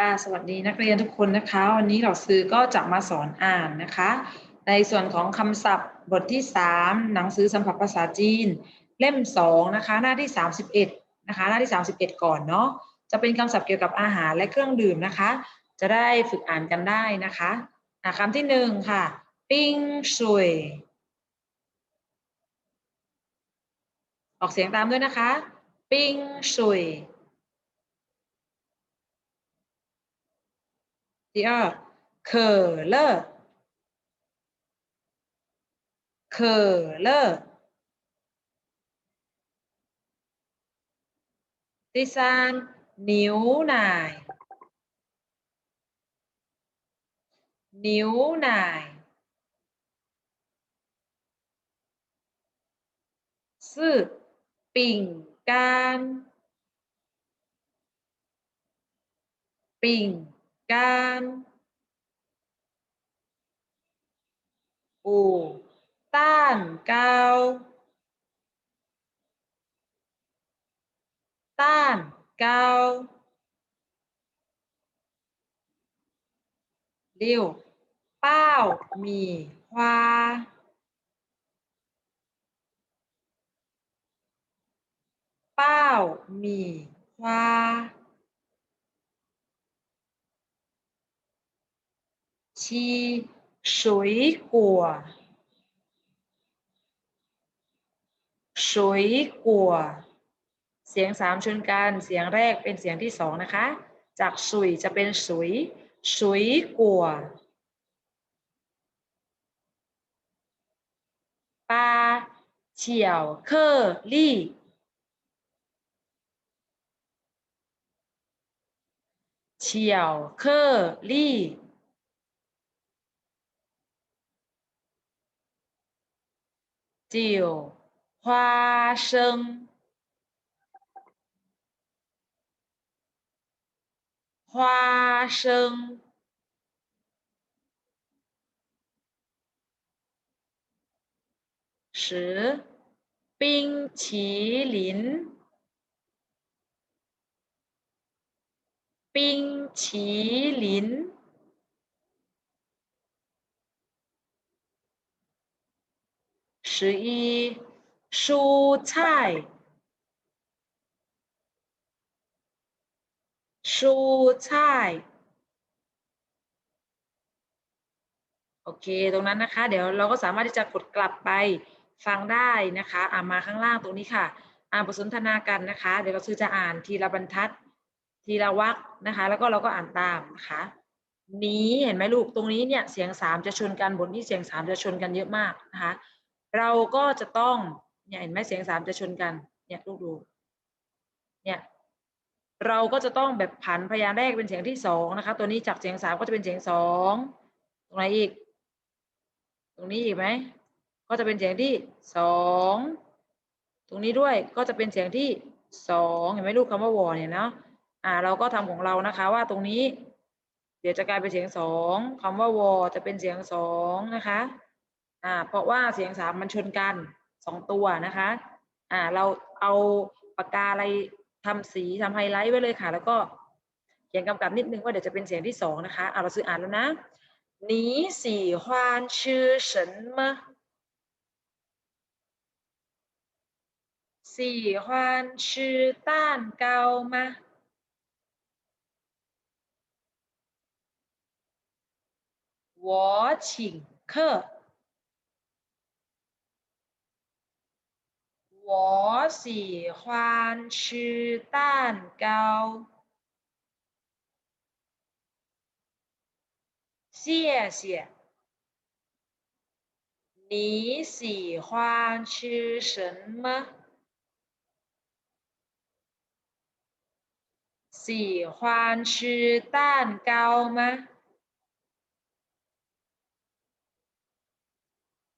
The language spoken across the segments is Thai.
ค่ะสวัสดีนักเรียนทุกคนนะคะ วันนี้เราซื้อก็จะมาสอนอ่านนะคะ ในส่วนของคำศัพท์บทที่ 3 หนังสือสัมผัสภาษาจีน เล่ม 2 นะคะ หน้าที่ 31 นะคะ หน้าที่ 31 ก่อนเนาะจะเป็นคำศัพท์เกี่ยวกับอาหารและเครื่องดื่มนะคะ จะได้ฝึกอ่านกันได้นะคะะคำที่หนึ่งค่ะ ปิ้งชุยออกเสียงตามด้วยนะคะ ปิ้งชุย 二，可乐，可乐。第三，牛奶，牛奶。四，饼干，饼 การปูต้านกาวต้านกาวเลี้ยวเป้ามีควาเป้ามีควา สียงสามชนกัน เสียงแรกเป็นเสียงที่สองนะคะ จากสุยจะเป็นสุยสุยกัวปลาเฉียวเคอรี่เฉียวเคอรี่ 九花生，花生。十冰淇淋，冰淇淋。 十一蔬菜，蔬菜 โอเค ตรงนั้นนะคะ เดี๋ยวเราก็สามารถที่จะกดกลับไปฟังได้นะคะอ่ามาข้างล่างตรงนี้ค่ะ อ่านบทสนทนากันนะคะ เดี๋ยวเราซื้อจะอ่านทีละบรรทัด ทีละวรรคนะคะ แล้วก็เราก็อ่านตามนะคะ นี้เห็นไหมลูก ตรงนี้เนี่ยเสียงสามจะชนกัน บทนี้เสียงสามจะชนกันเยอะมากนะคะ เราก็จะต้องเนี่ยเห็นไหมเสียงสามจะชนกัน เนี่ยลูกดู เนี่ย เราก็จะต้องแบบผันพยางค์แรกเป็นเสียงที่สองนะคะ ตัวนี้จากเสียงสามก็จะเป็นเสียงสองตรงไหนอีก ตรงนี้อีกไหมก็จะเป็นเสียงที่สองตรงนี้ด้วยก็จะเป็นเสียงที่สองเห็นไหมลูกคำว่าวอเนี่ยเนาะอ่า เราก็ทำของเรานะคะ ว่าตรงนี้ เดี๋ยวจะกลายเป็นเสียงสองคำว่าวอจะเป็นเสียงสองนะคะอ่า เพราะว่าเสียงสามมันชนกันสองตัวนะคะ อ่า เราเอาปากกาอะไรทำสีทำไฮไลท์ไว้เลยค่ะ แล้วก็เขียนกำกับนิดนึงว่าเดี๋ยวจะเป็นเสียงที่สองนะคะอ่าเราซื้ออ่านแล้วนะ你喜欢吃什么喜欢吃蛋糕吗我请客 我喜欢吃蛋糕。谢谢。你喜欢吃什么？喜欢吃蛋糕吗？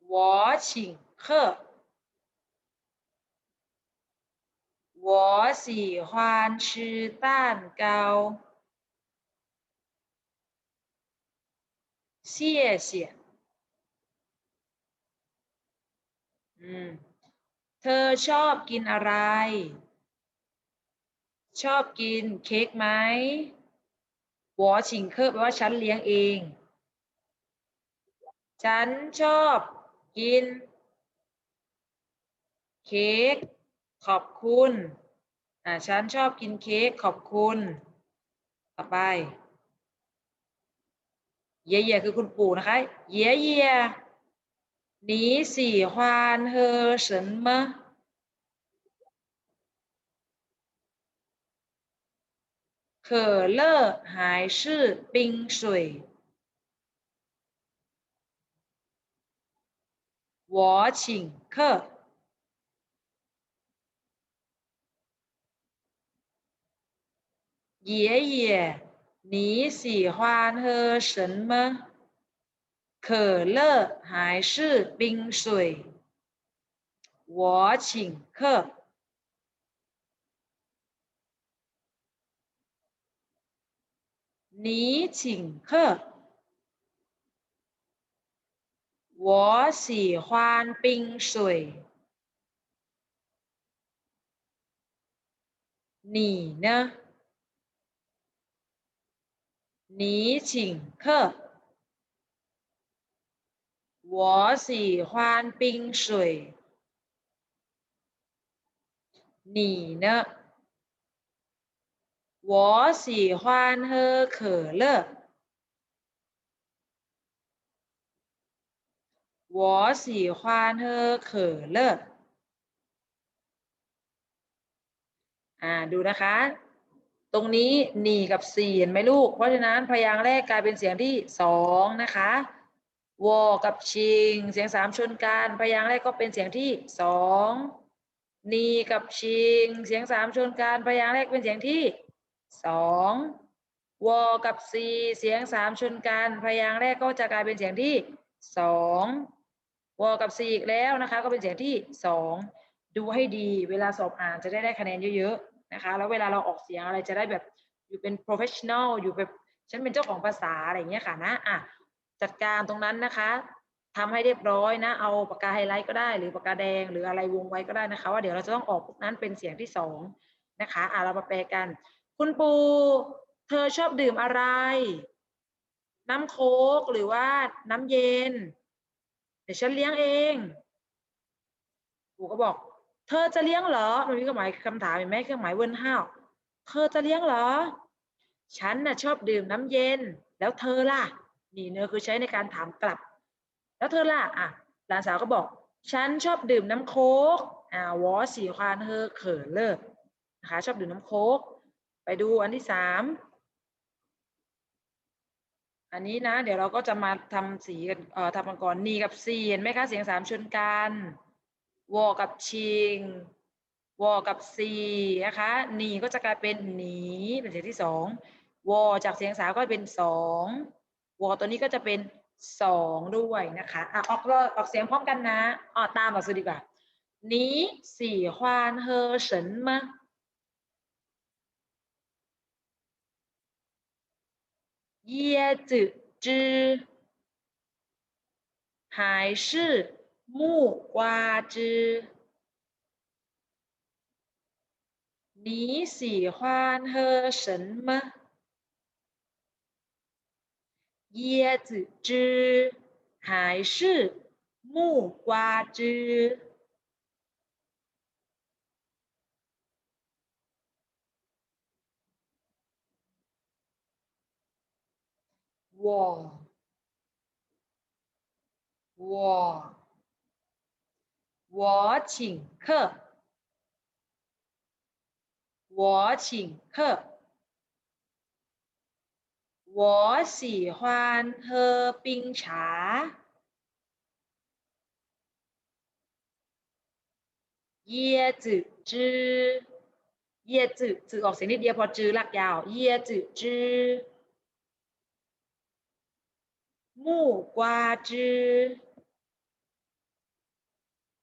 我请客。我喜欢吃蛋糕。谢谢 อืม เธอชอบกินอะไร ชอบกินเค้กไหม 我请客แปลว่าฉันเลี้ยงเอง ฉันชอบกิน เค้ก ขอบคุณ อ่า ฉันชอบกินเค้กขอบคุณ ต่อไป เย่เย่คือคุณปู่นะคะ เย่เย่你喜欢喝什么可乐还是冰水？我请客。 爷爷，你喜欢喝什么？可乐还是冰水？我请客。你请客。我喜欢冰水。你呢？你请客。我喜欢冰水。你呢？我喜欢喝可乐。我喜欢喝可乐。อ่าดูนะคะ ตรงนี้หนีกับสี่เห็นไหมลูก เพราะฉะนั้นพยางค์แรกกลายเป็นเสียงที่สองนะคะวอกับชิง เสียงสามชนกันพยางค์แรกก็เป็นเสียงที่สองนีกับชิง เสียงสามชนกันพยางค์แรกเป็นเสียงที่สองวอกับซีเสียงสามชนกันพยางค์แรกก็จะกลายเป็นเสียงที่สองวอกับซีอีกแล้วนะคะ ก็เป็นเสียงที่สองดูให้ดี เวลาสอบอ่านจะได้ได้คะแนนเยอะๆ นะคะ แล้วเวลาเราออกเสียงอะไรจะได้แบบอยู่เป็น professional อยู่แบบฉันเป็นเจ้าของภาษาอะไรอย่างเงี้ยค่ะนะอะจัดการตรงนั้นนะคะทำให้เรียบร้อยนะ เอาปากกาไฮไลท์ก็ได้ หรือปากกาแดง หรืออะไรวงไว้ก็ได้นะคะ ว่าเดี๋ยวเราจะต้องออกพวกนั้นเป็นเสียงที่สองนะคะอะเรามาแปลกัน คุณปู เธอชอบดื่มอะไร น้ำโค้กหรือว่าน้ำเย็น เดี๋ยวฉันเลี้ยงเอง ปู่ก็บอก เธอจะเลี้ยงเหรอ มันมีเครื่องหมายคำถามเห็นไหมเครื่องหมายเวิร์นห้าวเธอจะเลี้ยงเหรอ ฉันน่ะชอบดื่มน้ำเย็น แล้วเธอล่ะ นี่เนื้อคือใช้ในการถามกลับ แล้วเธอล่ะ อะ หลานสาวก็บอก ฉันชอบดื่มน้ำโค้ก อ่าวอสีควานเฮอเขินเลิกนะคะ ชอบดื่มน้ำโค้ก ไปดูอันที่สาม อันนี้นะ เดี๋ยวเราก็จะมาทำสีกัน เอ่อทำกันก่อน นีกับซีเห็นไหมคะ เสียงสามชนกัน วอกับชิง วอกับซีนะคะ นีก็จะกลายเป็นหนี เป็นเสียงที่สอง วอจากเสียงสามก็เป็นสอง วอตัวนี้ก็จะเป็นสองด้วยนะคะ อ่ะออกเลยออกเสียงพร้อมกันนะอ๋อตามมาสุดดีกว่า你喜欢喝什么椰子汁还是 木瓜汁？你喜欢喝什么？椰子汁还是木瓜汁？我我我请客，我请客。我喜欢喝冰茶。椰子汁，椰子จือออกเสียงนิดเดียวพอจือลักยาว椰子汁木瓜汁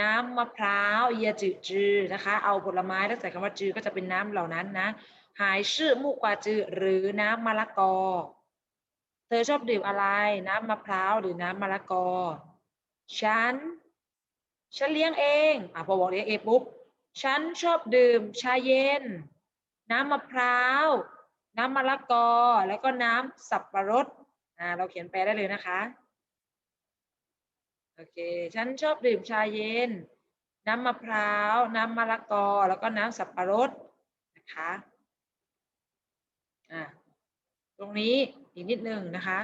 น้ำมะพร้าวเยจืจือนะคะเอาผลไม้แล้วใส่คำว่าจือก็จะเป็นน้ำเหล่านั้นนะหายชื่อมูกกวาจือหรือน้ำมะละกอ เธอชอบดื่มอะไรน้ำมะพร้าวหรือน้ำมะละกอ ฉัน ฉันเลี้ยงเองอะพอบอกเลี้ยงเองปุ๊บฉันชอบดื่มชาเย็น น้ำมะพร้าว น้ำมะละกอ แล้วก็น้ำสับปะรดอ่าเราเขียนแปลได้เลยนะคะ โอเค ฉันชอบดื่มชาเย็น น้ำมะพร้าว น้ำมะละกอ แล้วก็น้ำสับปะรดนะคะ อ่า ตรงนี้อีกนิดนึงนะคะ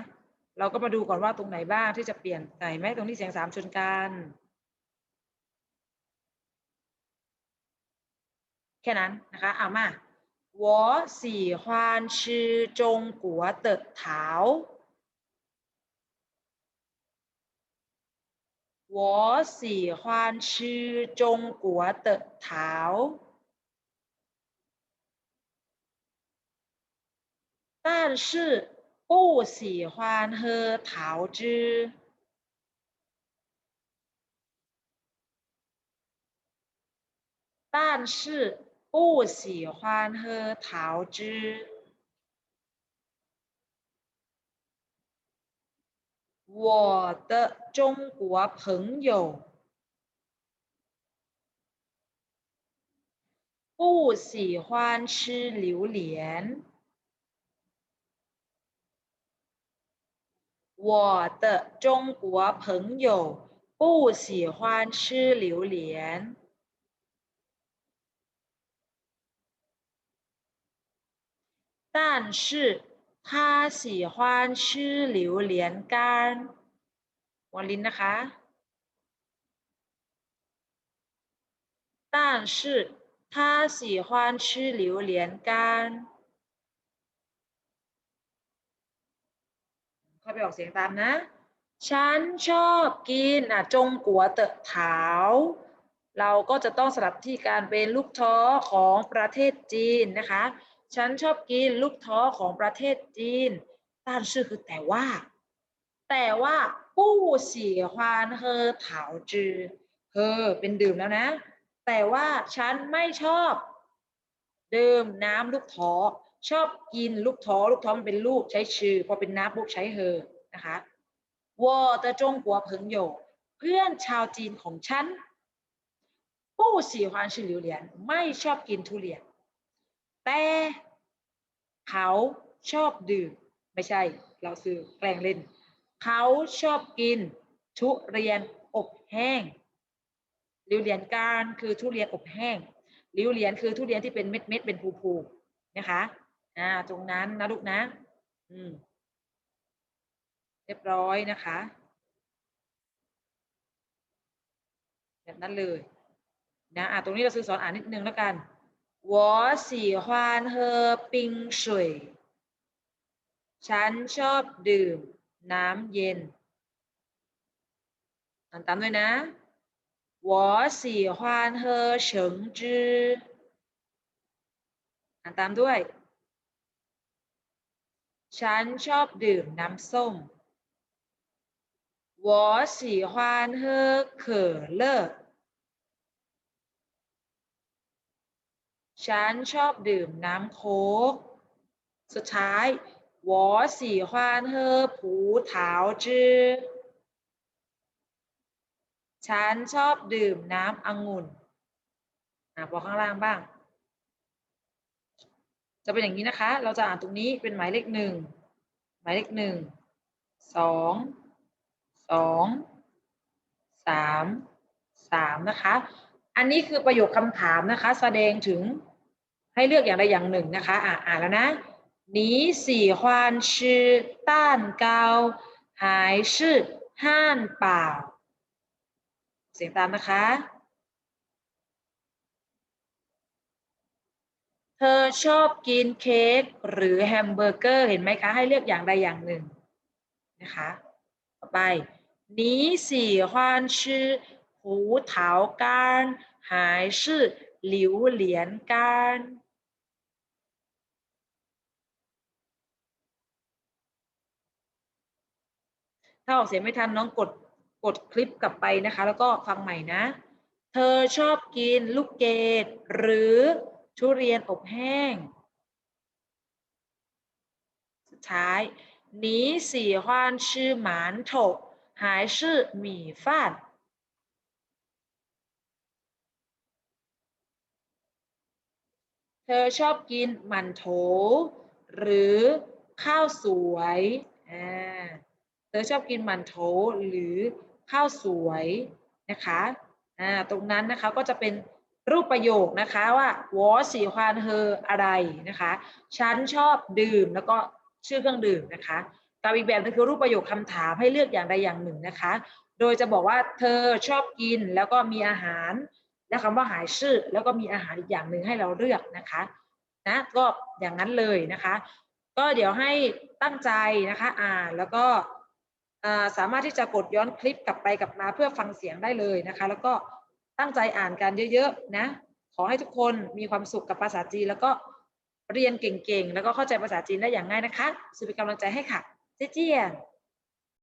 เราก็มาดูก่อนว่าตรงไหนบ้างที่จะเปลี่ยนใส่ไหมตรงนี้เสียงสามชนกัน แค่นั้นนะคะ เอามา我喜欢吃中国的桃 我喜欢吃中国的桃但是不喜欢喝桃汁。但是不喜欢喝桃汁。我的中国朋友不喜欢吃榴莲。我的中国朋友不喜欢吃榴莲。但是他喜欢吃榴莲干วลินนะคะ 但是他喜欢吃榴莲干เข้าไปออกเสียงตามนะ ฉันชอบกินอ่ะจงกัวเตอะเถาเราก็จะต้องสลับที่การเป็นลูกท้อของประเทศจีนนะคะ ฉันชอบกินลูกท้อของประเทศจีนต้านชื่อคือแต่ว่า แต่ว่าผู้สียควานเฮอเถาจือเฮอเป็นดื่มแล้วนะ แต่ว่าฉันไม่ชอบ ดื่มน้ำลูกท้อชอบกินลูกท้อลูกท้อมันเป็นลูกใช้ชื่อพอเป็นน้ำปุ๊บใช้เฮอนะคะวอเตจงกัวเพิงโยเพื่อนชาวจีนของฉันผู้สีฮวานชื่อหลิวเหรียญไม่ชอบกินทุเรียน แต่เขาชอบดื่มไม่ใช่ เราซื้อแกล้งเล่น เขาชอบกินทุเรียนอบแห้งลิวเหรียญการคือทุเรียนอบแห้งลิวเหรียญคือทุเรียนที่เป็นเม็ดเม็ดเป็นภูๆนะคะอ่าตรงนั้นนะลูกนะ อืม เรียบร้อยนะคะ แบบนั้นเลยนะอะตรงนี้เราซื้อสอนอ่านนิดนึงแล้วกัน 我喜欢喝冰水ฉันชอบดื่มน้ำเย็นอ่านตามด้วยนะ我喜欢喝橙汁อ่านตามด้วย ฉันชอบดื่มน้ำส้ม我喜欢喝可乐 ฉันชอบดื่มน้ำโค้ก สุดท้าย我喜欢喝葡萄汁ฉันชอบดื่มน้ำองุ่นอ่ะพอข้างล่างบ้าง จะเป็นอย่างนี้นะคะ เราจะอ่านตรงนี้เป็นหมายเลขหนึ่ง หมายเลขหนึ่ง สอง สอง สาม สามนะคะ อันนี้คือประโยคคำถามนะคะ แสดงถึง ให้เลือกอย่างใดอย่างหนึ่งนะคะ อ่าอ่านแล้วนะ你喜欢吃蛋糕还是汉堡เสียงตามนะคะ เธอชอบกินเค้กหรือแฮมเบอร์เกอร์เห็นไหมคะ ให้เลือกอย่างใดอย่างหนึ่งนะคะ ต่อไป你喜欢吃葡萄干还是榴莲干 ถ้าออกเสียงไม่ทันน้องกด กดคลิปกลับไปนะคะ แล้วก็ฟังใหม่นะ เธอชอบกินลูกเกดหรือทุเรียนอบแห้ง สุดท้าย你喜欢吃馒头还是米饭เธอชอบกินหมันโถ หรือข้าวสวยอ่าเ เธอชอบกินหมันโถหรือข้าวสวยนะคะอ่าตรงนั้นนะคะก็จะเป็นรูปประโยคนะคะว่าวอสีควานเธออะไรนะคะฉันชอบดื่มแล้วก็ชื่อเครื่องดื่มนะคะกับอีกแบบนึงคือรูปประโยคคำถามให้เลือกอย่างใดอย่างหนึ่งนะคะ โดยจะบอกว่าเธอชอบกินแล้วก็มีอาหาร และคำว่าหายชื่อ แล้วก็มีอาหารอีกอย่างหนึ่งให้เราเลือกนะคะนะก็อย่างนั้นเลยนะคะ ก็เดี๋ยวให้ตั้งใจนะคะอ่านแล้วก็ สามารถที่จะกดย้อนคลิปกลับไปกลับมาเพื่อฟังเสียงได้เลยนะคะ แล้วก็ตั้งใจอ่านกันเยอะๆนะขอให้ทุกคนมีความสุขกับภาษาจีน แล้วก็เรียนเก่งๆ แล้วก็เข้าใจภาษาจีนได้อย่างง่ายนะคะสุดเป็นกำลังใจให้ค่ะเจ๊เจียน